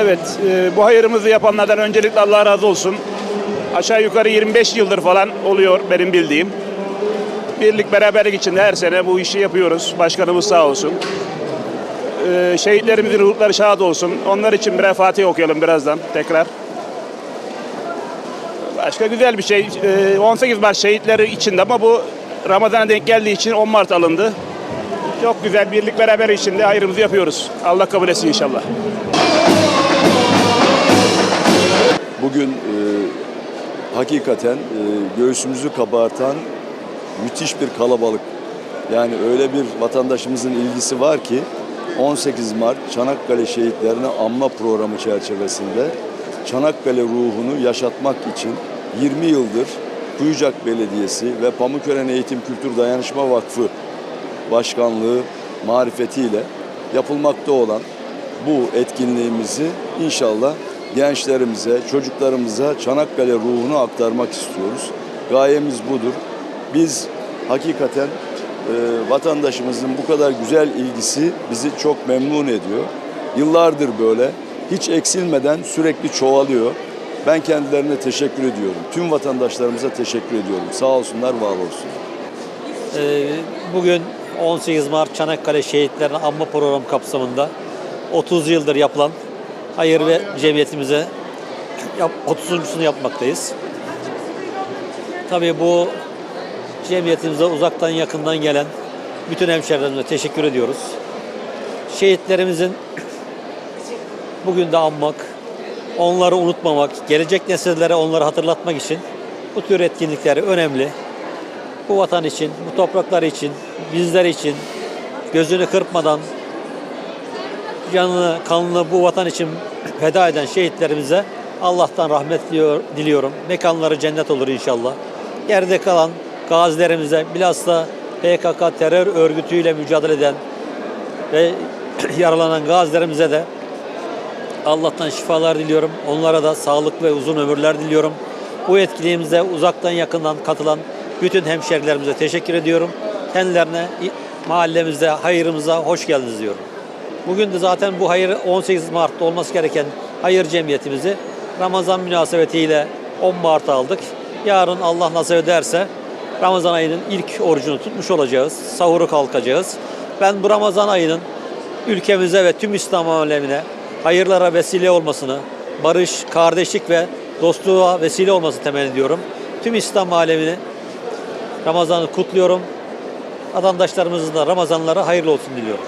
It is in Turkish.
Evet, e, bu hayırımızı yapanlardan öncelikle Allah razı olsun. Aşağı yukarı 25 yıldır falan oluyor benim bildiğim. Birlik beraberlik içinde her sene bu işi yapıyoruz. Başkanımız sağ olsun. E, şehitlerimizin ruhları şad olsun. Onlar için birer Fatiha okuyalım birazdan tekrar. Başka güzel bir şey. E, 18 Mart şehitleri içinde ama bu Ramazan'a denk geldiği için 10 Mart alındı. Çok güzel birlik beraber içinde hayrımızı yapıyoruz. Allah kabul etsin inşallah. Bugün e, hakikaten e, göğsümüzü kabartan müthiş bir kalabalık. Yani öyle bir vatandaşımızın ilgisi var ki 18 Mart Çanakkale şehitlerine anma programı çerçevesinde Çanakkale ruhunu yaşatmak için 20 yıldır Kuyucak Belediyesi ve Pamukören Eğitim Kültür Dayanışma Vakfı Başkanlığı marifetiyle yapılmakta olan bu etkinliğimizi inşallah gençlerimize, çocuklarımıza Çanakkale ruhunu aktarmak istiyoruz. Gayemiz budur. Biz hakikaten e, vatandaşımızın bu kadar güzel ilgisi bizi çok memnun ediyor. Yıllardır böyle hiç eksilmeden sürekli çoğalıyor. Ben kendilerine teşekkür ediyorum. Tüm vatandaşlarımıza teşekkür ediyorum. Sağ olsunlar, var olsunlar. Ee, Bugün 18 Mart Çanakkale Şehitlerine Anma Programı kapsamında 30 yıldır yapılan hayır ve cemiyetimize yap- 30.sunu yapmaktayız. Tabii bu cemiyetimize uzaktan yakından gelen bütün hemşehrilerimize teşekkür ediyoruz. Şehitlerimizin bugün de anmak, onları unutmamak, gelecek nesillere onları hatırlatmak için bu tür etkinlikler önemli bu vatan için, bu topraklar için, bizler için gözünü kırpmadan canını, kanını bu vatan için feda eden şehitlerimize Allah'tan rahmet diliyor- diliyorum. Mekanları cennet olur inşallah. Yerde kalan gazilerimize, bilhassa PKK terör örgütüyle mücadele eden ve yaralanan gazilerimize de Allah'tan şifalar diliyorum. Onlara da sağlık ve uzun ömürler diliyorum. Bu etkinliğimize uzaktan yakından katılan bütün hemşerilerimize teşekkür ediyorum. Kendilerine mahallemizde hayırımıza hoş geldiniz diyorum. Bugün de zaten bu hayır 18 Mart'ta olması gereken hayır cemiyetimizi Ramazan münasebetiyle 10 Mart'a aldık. Yarın Allah nasip ederse Ramazan ayının ilk orucunu tutmuş olacağız. Sahuru kalkacağız. Ben bu Ramazan ayının ülkemize ve tüm İslam alemine hayırlara vesile olmasını, barış, kardeşlik ve dostluğa vesile olmasını temenni ediyorum. Tüm İslam alemini Ramazan'ı kutluyorum. Vatandaşlarımızın da Ramazanları hayırlı olsun diliyorum.